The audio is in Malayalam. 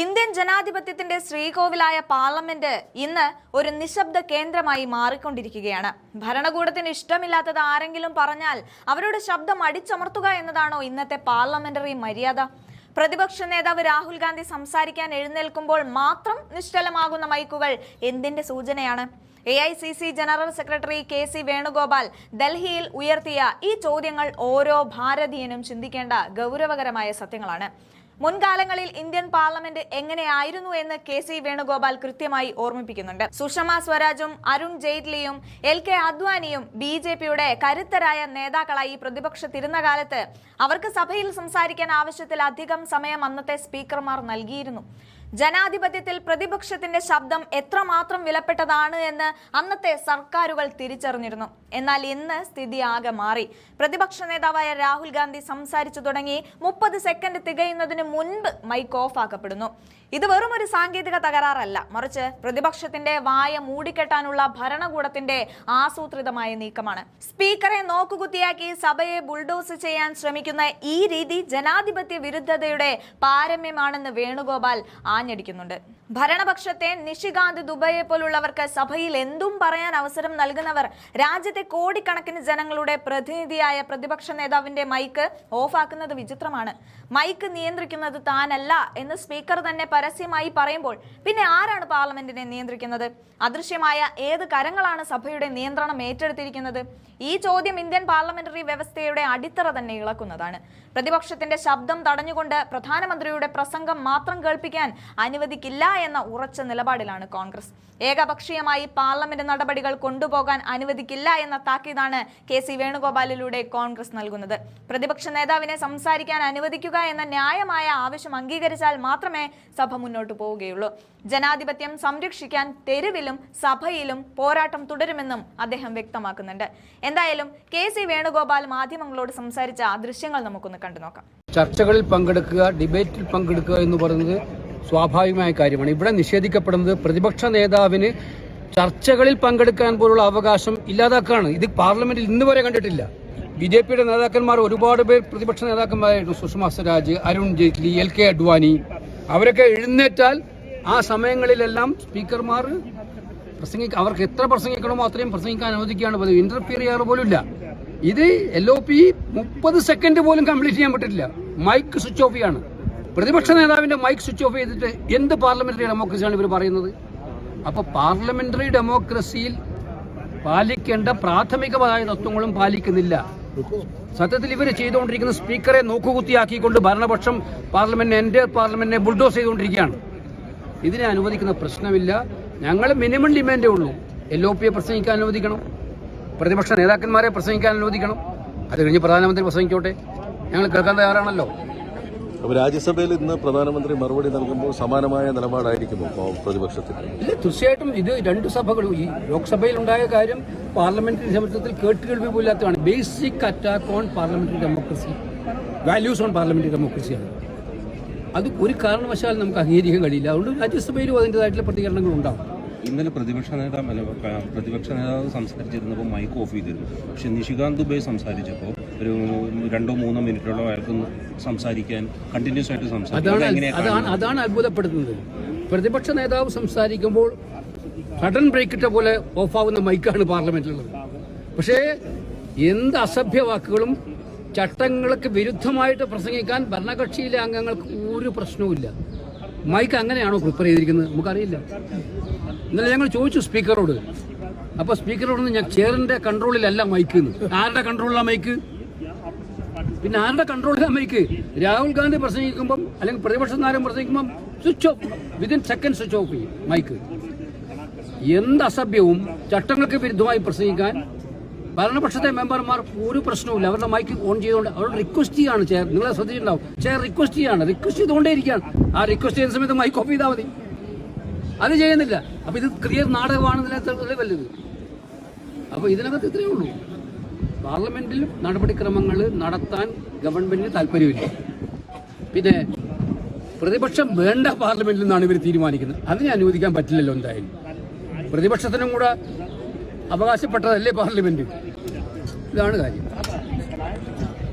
ഇന്ത്യൻ ജനാധിപത്യത്തിന്റെ ശ്രീകോവിലായ പാർലമെന്റ് ഇന്ന് ഒരു നിശബ്ദ കേന്ദ്രമായി മാറിക്കൊണ്ടിരിക്കുകയാണ്. ഭരണകൂടത്തിന് ഇഷ്ടമില്ലാത്തത് ആരെങ്കിലും പറഞ്ഞാൽ അവരുടെ ശബ്ദം അടിച്ചമർത്തുക എന്നതാണോ ഇന്നത്തെ പാർലമെന്ററി മര്യാദ? പ്രതിപക്ഷ നേതാവ് രാഹുൽ ഗാന്ധി സംസാരിക്കാൻ എഴുന്നേൽക്കുമ്പോൾ മാത്രം നിശ്ചലമാകുന്ന മൈക്കുകൾ എന്തിന്റെ സൂചനയാണ്? A I C C general secretary K C Venugopal ഡൽഹിയിൽ ഉയർത്തിയ ഈ ചോദ്യങ്ങൾ ഓരോ ഭാരതീയനും ചിന്തിക്കേണ്ട ഗൗരവകരമായ സത്യങ്ങളാണ്. മുൻകാലങ്ങളിൽ ഇന്ത്യൻ പാർലമെന്റ് എങ്ങനെയായിരുന്നു എന്ന് കെ സി വേണുഗോപാൽ കൃത്യമായി ഓർമ്മിപ്പിക്കുന്നുണ്ട്. സുഷമ സ്വരാജും അരുൺ ജെയ്റ്റ്ലിയും എൽ കെ അദ്വാനിയും ബി ജെ പിയുടെ കരുത്തരായ നേതാക്കളായി പ്രതിപക്ഷത്തിരുന്ന കാലത്ത് അവർക്ക് സഭയിൽ സംസാരിക്കാൻ ആവശ്യത്തിൽ അധികം സമയം അന്നത്തെ സ്പീക്കർമാർ നൽകിയിരുന്നു. ജനാധിപത്യത്തിൽ പ്രതിപക്ഷത്തിന്റെ ശബ്ദം എത്രമാത്രം വിലപ്പെട്ടതാണ് എന്ന് അന്നത്തെ സർക്കാരുകൾ തിരിച്ചറിഞ്ഞിരുന്നു. എന്നാൽ ഇന്ന് സ്ഥിതി ആകെ മാറി. പ്രതിപക്ഷ നേതാവായ രാഹുൽ ഗാന്ധി സംസാരിച്ചു തുടങ്ങി മുപ്പത് സെക്കൻഡ് തികയുന്നതിന് മുൻപ് മൈക്ക് ഓഫ് ആക്കപ്പെടുന്നു. ഇത് വെറും ഒരു സാങ്കേതിക തകരാറല്ല. മറിച്ച് പ്രതിപക്ഷത്തിന്റെ വായ മൂടിക്കെട്ടാനുള്ള ഭരണകൂടത്തിന്റെ ആസൂത്രിതമായ നീക്കമാണ്. സ്പീക്കറെ നോക്കുകുത്തിയാക്കി സഭയെ ബുൾഡോസ് ചെയ്യാൻ ശ്രമിക്കുന്ന ഈ രീതി ജനാധിപത്യ വിരുദ്ധതയുടെ പാരമ്യമാണെന്ന് വേണുഗോപാൽ ആഞ്ഞടിക്കുന്നുണ്ട് ഭരണപക്ഷത്തെ നിഷികാന്ത് ദുബൈയെ പോലുള്ളവർക്ക് സഭയിൽ എന്തും പറയാൻ അവസരം നൽകുന്നവർ രാജ്യത്തെ കോടിക്കണക്കിന് ജനങ്ങളുടെ പ്രതിനിധിയായ പ്രതിപക്ഷ നേതാവിന്റെ മൈക്ക് ഓഫാക്കുന്നത് വിചിത്രമാണ്. മൈക്ക് നിയന്ത്രിക്കുന്നത് താനല്ല എന്ന് സ്പീക്കർ തന്നെ പരസ്യമായി പറയുമ്പോൾ പിന്നെ ആരാണ് പാർലമെന്റിനെ നിയന്ത്രിക്കുന്നത്? അദൃശ്യമായ ഏത് കരങ്ങളാണ് സഭയുടെ നിയന്ത്രണം ഏറ്റെടുത്തിരിക്കുന്നത്? ഈ ചോദ്യം ഇന്ത്യൻ പാർലമെന്ററി വ്യവസ്ഥയുടെ അടിത്തറ തന്നെ ഇളക്കുന്നതാണ്. പ്രതിപക്ഷത്തിന്റെ ശബ്ദം തടഞ്ഞുകൊണ്ട് പ്രധാനമന്ത്രിയുടെ പ്രസംഗം മാത്രം കേൾപ്പിക്കാൻ അനുവദിക്കില്ല എന്ന ഉറച്ച നിലപാടിലാണ് കോൺഗ്രസ്. ഏകപക്ഷീയമായി പാർലമെന്റ് നടപടികൾ കൊണ്ടുപോകാൻ അനുവദിക്കില്ല എന്ന താക്കീതാണ് കെ സി വേണുഗോപാലിലൂടെ കോൺഗ്രസ് നൽകുന്നത്. പ്രതിപക്ഷ നേതാവിനെ സംസാരിക്കാൻ അനുവദിക്കുക എന്ന ന്യായമായ ആവശ്യം അംഗീകരിച്ചാൽ മാത്രമേ സഭ മുന്നോട്ട് പോവുകയുള്ളൂ. ജനാധിപത്യം സംരക്ഷിക്കാൻ തെരുവിലും സഭയിലും പോരാട്ടം തുടരുമെന്നും അദ്ദേഹം വ്യക്തമാക്കുന്നുണ്ട്. എന്തായാലും കെ സി വേണുഗോപാൽ മാധ്യമങ്ങളോട് സംസാരിച്ച ദൃശ്യങ്ങൾ നമുക്കൊന്ന് കണ്ടു നോക്കാം ചർച്ചകളിൽ പങ്കെടുക്കുക ഡിബേറ്റിൽ പങ്കെടുക്കുക എന്ന് പറയുന്നത് സ്വാഭാവികമായ കാര്യമാണ്. ഇവിടെ നിഷേധിക്കപ്പെടുന്നത് പ്രതിപക്ഷ നേതാവിന് ചർച്ചകളിൽ പങ്കെടുക്കാൻ പോലുള്ള അവകാശം ഇല്ലാതാക്കാണ് ഇത് പാർലമെന്റിൽ ഇന്ന് വരെ കണ്ടിട്ടില്ല. ബി ജെ പിയുടെ നേതാക്കന്മാർ ഒരുപാട് പേർ പ്രതിപക്ഷ നേതാക്കന്മാരായിരുന്നു. സുഷമ സ്വരാജ് അരുൺ ജെയ്റ്റ്ലി എൽ കെ അഡ്വാനി അവരൊക്കെ എഴുന്നേറ്റാൽ ആ സമയങ്ങളിലെല്ലാം സ്പീക്കർമാർ പ്രസംഗിക്ക അവർക്ക് എത്ര പ്രസംഗിക്കണമോ അത്രയും പ്രസംഗിക്കാൻ അനുവദിക്കുകയാണ് പതിവ്. ഇന്റർഫിയർ ചെയ്യാറ് പോലും ഇല്ല ഇത് എൽ ഒ പി മുപ്പത് സെക്കൻഡ് പോലും കംപ്ലീറ്റ് ചെയ്യാൻ പറ്റില്ല മൈക്ക് സ്വിച്ച് ഓഫ് ചെയ്യാണ്. പ്രതിപക്ഷ നേതാവിന്റെ മൈക്ക് സ്വിച്ച് ഓഫ് ചെയ്തിട്ട് എന്ത് പാർലമെന്ററി ഡെമോക്രസിയാണ് ഇവർ പറയുന്നത്? അപ്പോൾ പാർലമെന്ററി ഡെമോക്രസിയിൽ പാലിക്കേണ്ട പ്രാഥമികമായ തത്വങ്ങളും പാലിക്കുന്നില്ല. സത്യത്തിൽ ഇവർ ചെയ്തുകൊണ്ടിരിക്കുന്ന സ്പീക്കറെ നോക്കുകുത്തിയാക്കിക്കൊണ്ട് ഭരണപക്ഷം പാർലമെന്റിനെ എന്റെ പാർലമെന്റിനെ ബുൾഡോസ് ചെയ്തുകൊണ്ടിരിക്കുകയാണ്. ഇതിനെ അനുവദിക്കുന്ന പ്രശ്നമില്ല. ഞങ്ങൾ മിനിമം ഡിമാൻഡേ ഉള്ളൂ. എൽ ഒ പിയെ പ്രസംഗിക്കാൻ അനുവദിക്കണം. പ്രതിപക്ഷ നേതാക്കന്മാരെ പ്രസംഗിക്കാൻ അനുവദിക്കണം. അത് കഴിഞ്ഞ് പ്രധാനമന്ത്രി പ്രസംഗിക്കോട്ടെ. ഞങ്ങൾ കേൾക്കാൻ തയ്യാറാണല്ലോ. അപ്പോൾ രാജ്യസഭയിൽ ഇന്ന് പ്രധാനമന്ത്രി മറുപടി നൽകുമ്പോൾ സമാനമായ നിലപാടായിരിക്കുമോ പ്രതിപക്ഷത്തിൽ പ്രതിപക്ഷത്തിന്. ഇല്ല തീർച്ചയായിട്ടും ഇത് രണ്ട് സഭകളും ഈ ലോക്സഭയിൽ ഉണ്ടായ കാര്യം പാർലമെന്ററി സമത്വത്തിൽ കേട്ടുകേൾവി പോലാത്തതാണ് basic attack on parliamentary democracy values on parliamentary ഡെമോക്രസിയാണ് അത് ഒരു കാരണവശാലും നമുക്ക് അംഗീകരിക്കാൻ കഴിയില്ല. അതുകൊണ്ട് രാജ്യസഭയിലും അതിന്റെതായിട്ടുള്ള പ്രതികരണങ്ങൾ ഉണ്ടാവും. ഇന്നലെ പ്രതിപക്ഷ നേതാവ് പ്രതിപക്ഷ നേതാവ് സംസാരിച്ചിരുന്നപ്പോൾ മൈക്ക് ഓഫ് ചെയ്തിരുന്നു. പക്ഷെ നിഷികാന്ത് ദുബൈ സംസാരിച്ചപ്പോൾ ഒരു രണ്ടോ മൂന്നോ മിനിറ്റോളം അയാൾക്ക് സംസാരിക്കാൻ കണ്ടിന്യൂസ് ആയിട്ട് സംസാരിക്കാൻ. അതാണ് അത്ഭുതപ്പെടുത്തുന്നത്. പ്രതിപക്ഷ നേതാവ് സംസാരിക്കുമ്പോൾ സഡൻ ബ്രേക്ക് ഇട്ട പോലെ ഓഫാവുന്ന മൈക്കാണ് പാർലമെന്റിലുള്ളത്. പക്ഷേ എന്ത് അസഭ്യ വാക്കുകളും ചട്ടങ്ങൾക്ക് വിരുദ്ധമായിട്ട് പ്രസംഗിക്കാൻ ഭരണകക്ഷിയിലെ അംഗങ്ങൾക്ക് ഒരു പ്രശ്നവുമില്ല മൈക്ക് അങ്ങനെയാണോ പ്രിപ്പയർ ചെയ്തിരിക്കുന്നത്? നമുക്കറിയില്ല. ഇന്നലെ ഞങ്ങൾ ചോദിച്ചു സ്പീക്കറോട് അപ്പോൾ സ്പീക്കറോട് ഞാൻ ചെയറിന്റെ കൺട്രോളിലല്ല മൈക്ക് ആരുടെ കൺട്രോളിലാണ് മൈക്ക് പിന്നെ ആരുടെ കൺട്രോൾ മൈക്ക് രാഹുൽ ഗാന്ധി പ്രസംഗിക്കുമ്പം അല്ലെങ്കിൽ പ്രതിപക്ഷ നേരം പ്രസംഗിക്കുമ്പം switch off within second switch off ചെയ്യും മൈക്ക് എന്ത് അസഭ്യവും ചട്ടങ്ങൾക്ക് വിരുദ്ധമായി പ്രസംഗിക്കാൻ ഭരണപക്ഷത്തെ മെമ്പർമാർ ഒരു പ്രശ്നവുമില്ല. അവരുടെ മൈക്ക് ഓൺ ചെയ്തുകൊണ്ട് അവരുടെ റിക്വസ്റ്റ് ചെയ്യാണ് ചെയർ നിങ്ങളെ ശ്രദ്ധിച്ചിട്ടുണ്ടാവും. ചെയർ റിക്വസ്റ്റ് ചെയ്യാണ്. റിക്വസ്റ്റ് ചെയ്തുകൊണ്ടേ ആ റിക്വസ്റ്റ് ചെയ്യുന്ന സമയത്ത് മൈക്ക് ഓഫ് ചെയ്താൽ മതി. അത് ചെയ്യുന്നില്ല. അപ്പൊ ഇത് ക്ലിയർ നാടകമാണെന്നതിനകത്ത് വലുത് അപ്പൊ ഇതിനകത്ത് ഇത്രയേ ഉള്ളൂ. പാർലമെന്റിൽ നടപടിക്രമങ്ങൾ നടത്താൻ ഗവൺമെന്റിന് താല്പര്യമില്ല. പിന്നെ പ്രതിപക്ഷം വേണ്ട പാർലമെന്റിൽ നിന്നാണ് ഇവർ തീരുമാനിക്കുന്നത്. അതിനെ അനുവദിക്കാൻ പറ്റില്ലല്ലോ എന്തായാലും. പ്രതിപക്ഷത്തിനും കൂടെ അവകാശപ്പെട്ടതല്ലേ പാർലമെന്റ്? ഇതാണ് കാര്യം.